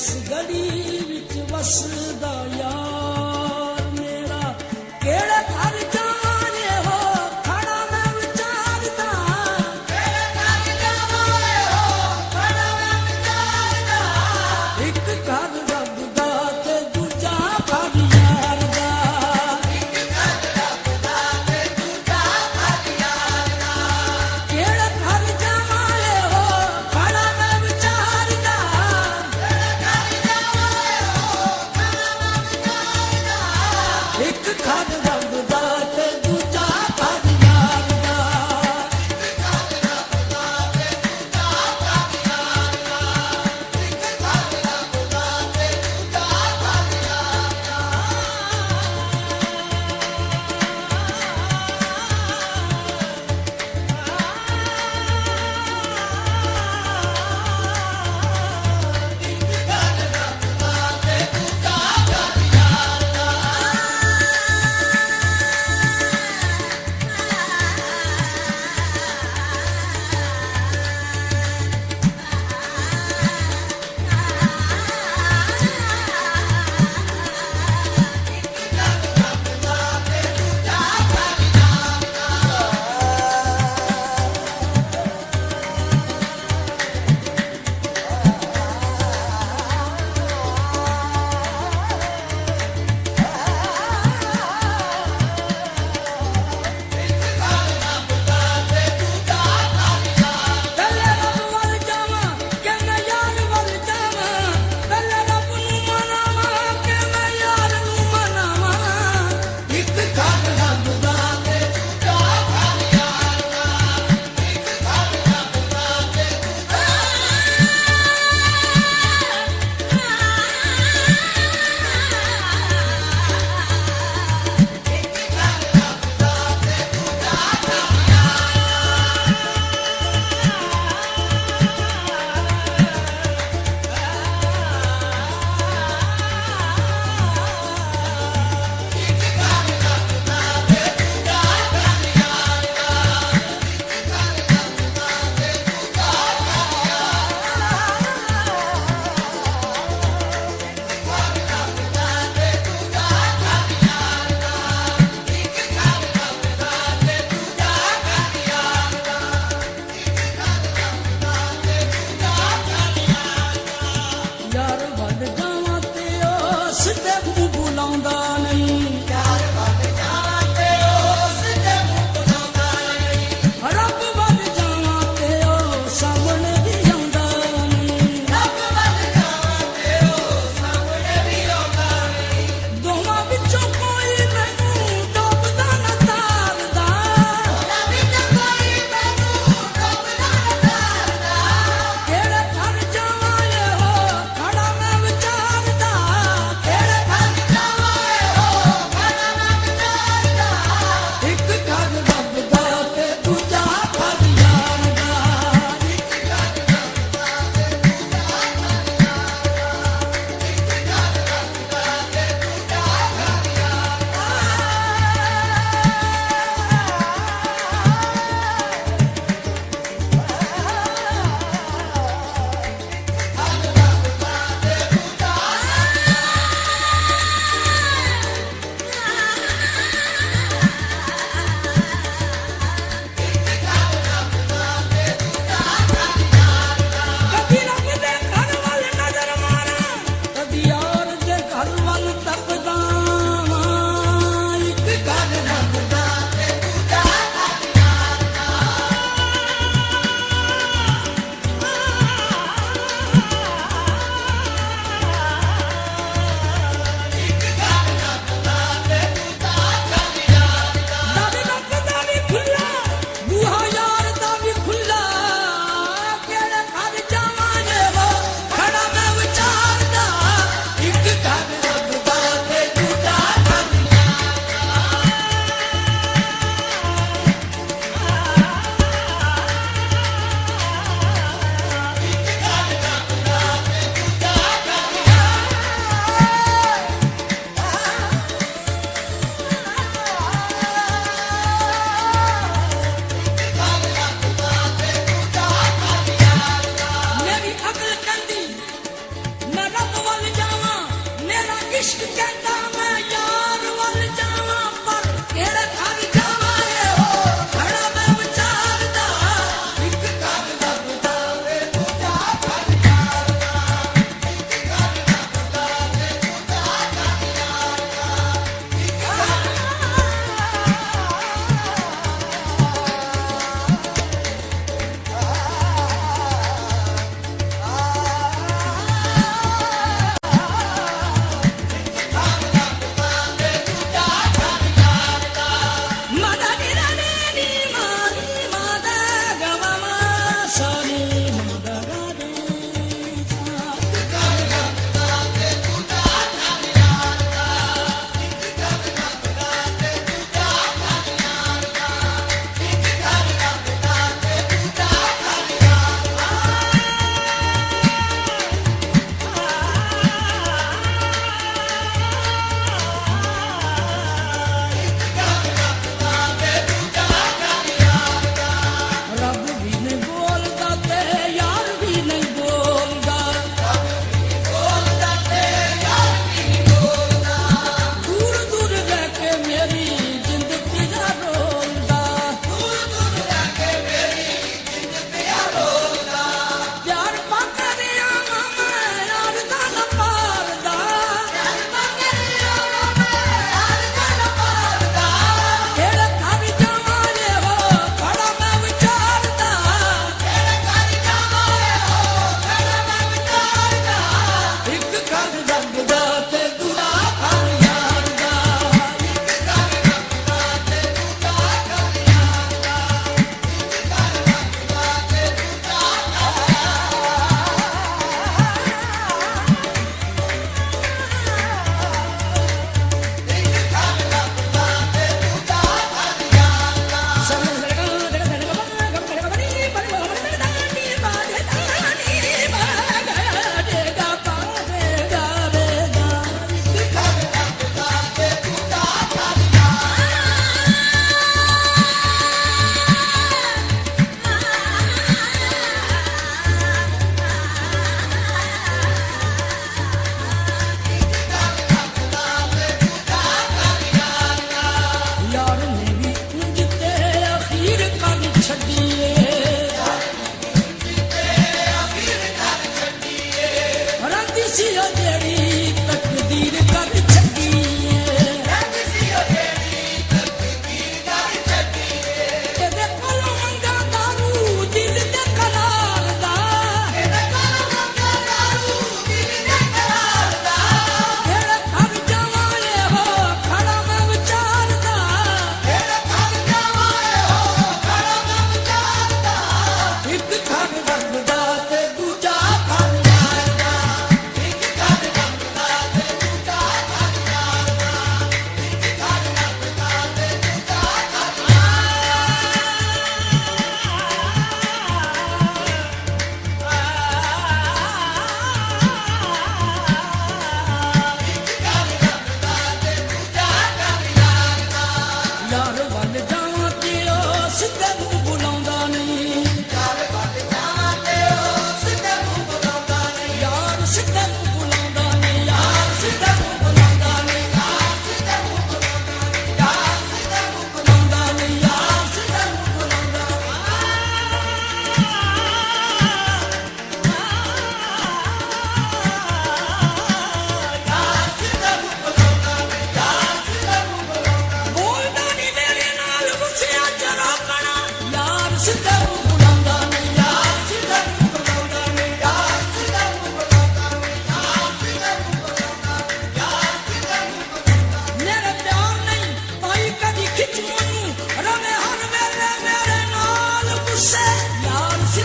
sigari bitvası da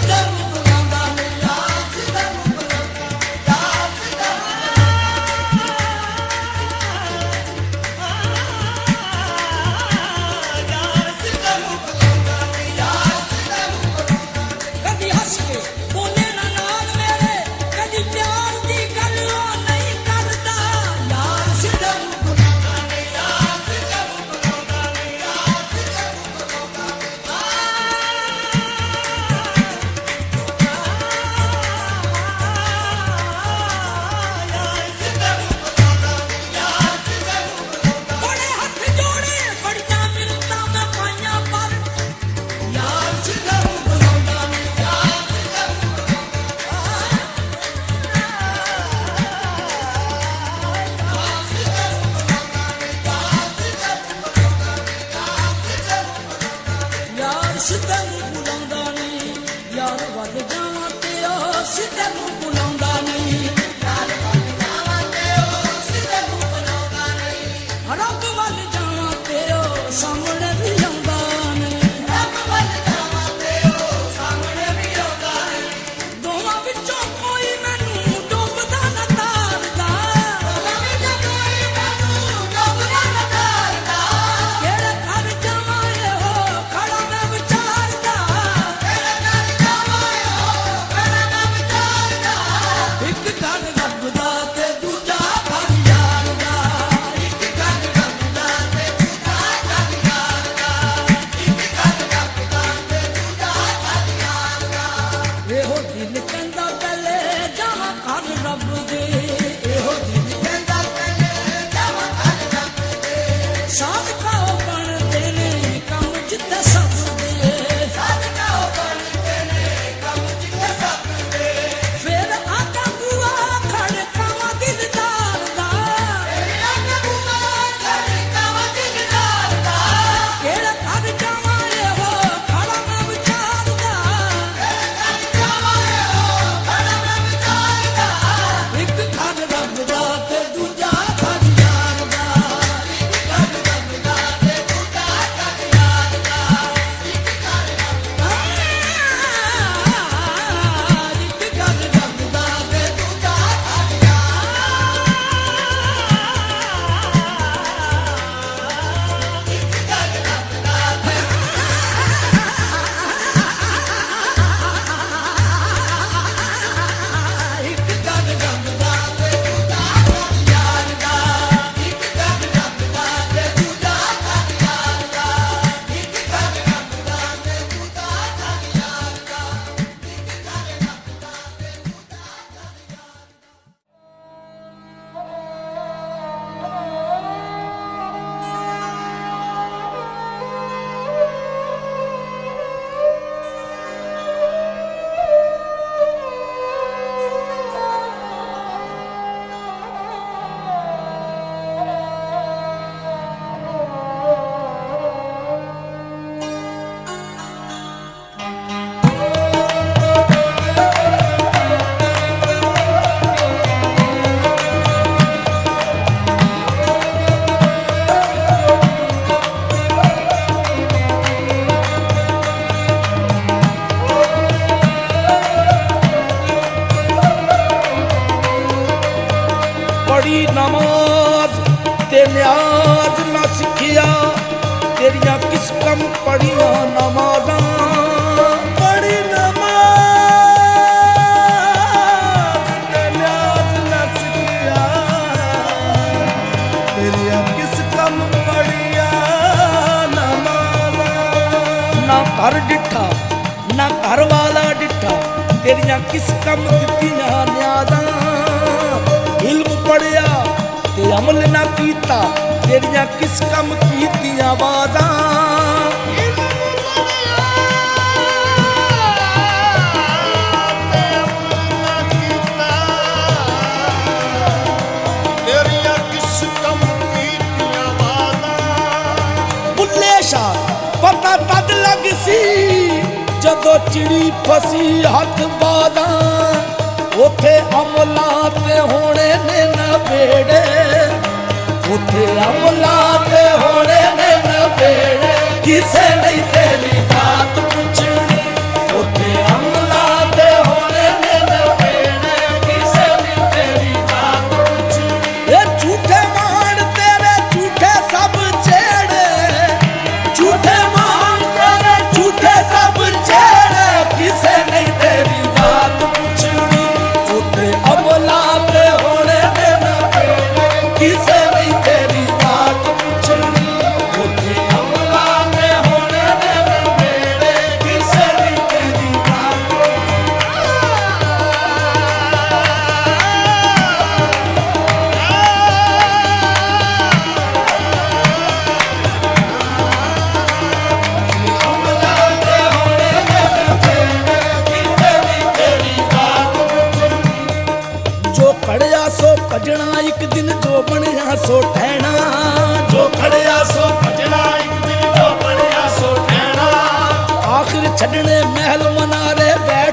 Let's. ਤੇਰੀਆਂ ਕਿਸ ਕੰਮ ਦਿੱਤੀਆਂ ਨਿਆਜ਼ਾਂ? ਇਲਮ ਪੜਿਆ ਤੇ ਅਮਲ ਨਾ ਕੀਤਾ, ਤੇਰੀਆਂ ਕਿਸ ਕੰਮ ਕੀਤੀਆਂ ਬਾਜ਼ਾਂ ਚਿੜੀ ਫਸੀ ਹੱਥ ਬਾਦਾਂ ਉਥੇ ਅਮਲਾ ਤੇ ਹੋਣੇ ਨੇ ਨਵੇੜੇ। ਉਥੇ ਅਮਲਾ ਤੇ ਹੋਣੇ ਨੇ ਨਵੇੜੇ। ਕਿਸੇ ਨਹੀਂ ਤੇਰੀ ਬਾਤ ਪੁੱਛ ਪੜਿਆ ਸੋ ਭਜਣਾ ਇੱਕ ਦਿਨ ਜੋ ਬਣਿਆ ਸੋ ਠਹਿਣਾ। ਜੋ ਖੜਿਆ ਸੋ ਭਜਣਾ ਇੱਕ ਦਿਨ ਜੋ ਬਣਿਆ ਸੋ ਠਹਿਣਾ। ਆਖਿਰ ਛੱਡਣੇ ਮਹਿਲ ਮਨਾਰੇ ਬੈ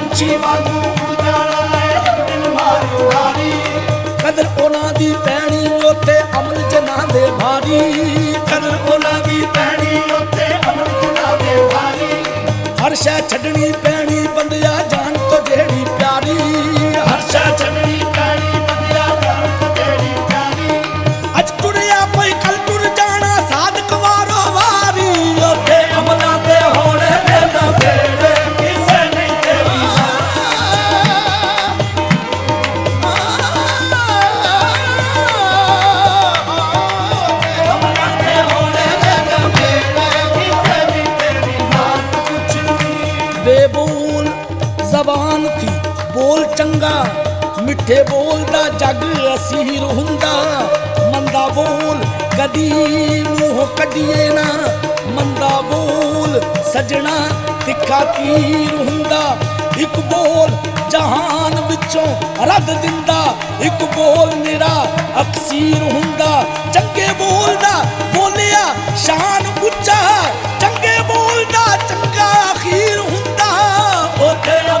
ਪੰਛੀ ਵਾਂਗੂ ਉਜਾਲਾ ਲੈ ਦਿਲ ਮਾਰਿਓ ਹਾਰੀ। ਕਦਰ ਉਹਨਾਂ ਦੀ ਪੈਣੀ ਉੱਤੇ ਅਮਲ ਜਨਾਂ ਦੇ ਭਾਰੀ। ਕਦਰ ਉਹਨਾਂ ਦੀ ਪੈਣੀ ਉੱਤੇ ਅਮਲ ਜਨਾਂ ਦੇ ਭਾਰੀ। ਹਰ ਸ਼ੈ ਛੱਡਣੀ ਪੈਣੀ, ਬੰਦਿਆ ਜਾ ਜ਼ਬਾਨ ਥੀ ਬੋਲ ਚੰਗਾ, ਮਿੱਠੇ ਬੋਲਦਾ ਜੱਗ ਅਸੀਰ ਹੁੰਦਾ ਮੰਦਾ ਬੋਲ ਕਦੀ ਮੂੰਹ ਕੱਢੀਏ ਨਾ, ਮੰਦਾ ਬੋਲ ਸਜਣਾ ਤਿੱਖਾ ਤੀਰ ਹੁੰਦਾ ਇੱਕ ਬੋਲ ਜਹਾਨ ਵਿੱਚੋਂ ਰੱਦ ਦਿੰਦਾ, ਇੱਕ ਬੋਲ ਮੇਰਾ ਅਕਸੀਰ ਹੁੰਦਾ। ਚੰਗੇ ਬੋਲਦਾ ਬੋਲਿਆ ਸ਼ਾਨ ਉੱਚਾ ਚੰਗੇ ਬੋਲਦਾ ਚੰਗਾ ਅਖੀਰ ਹੁੰਦਾ। ਉਹ ਤੇਰਾ